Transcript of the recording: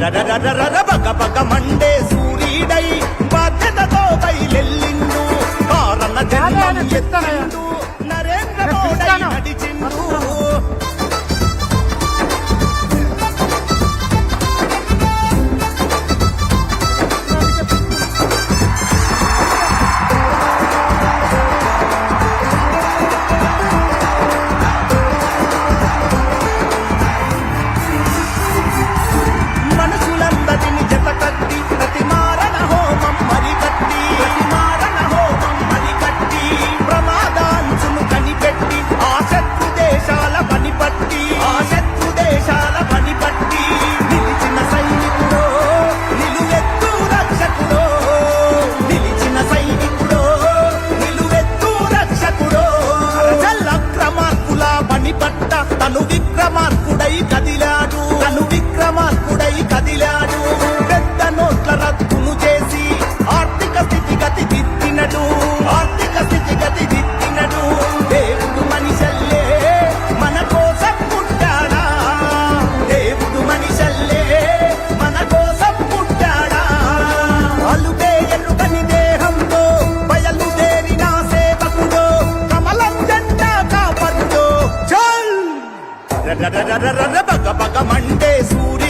రర రర రర బగ బగ Monday సూరీడై మార్పుడై కదిలాడు. రగ రగ Monday సూర్య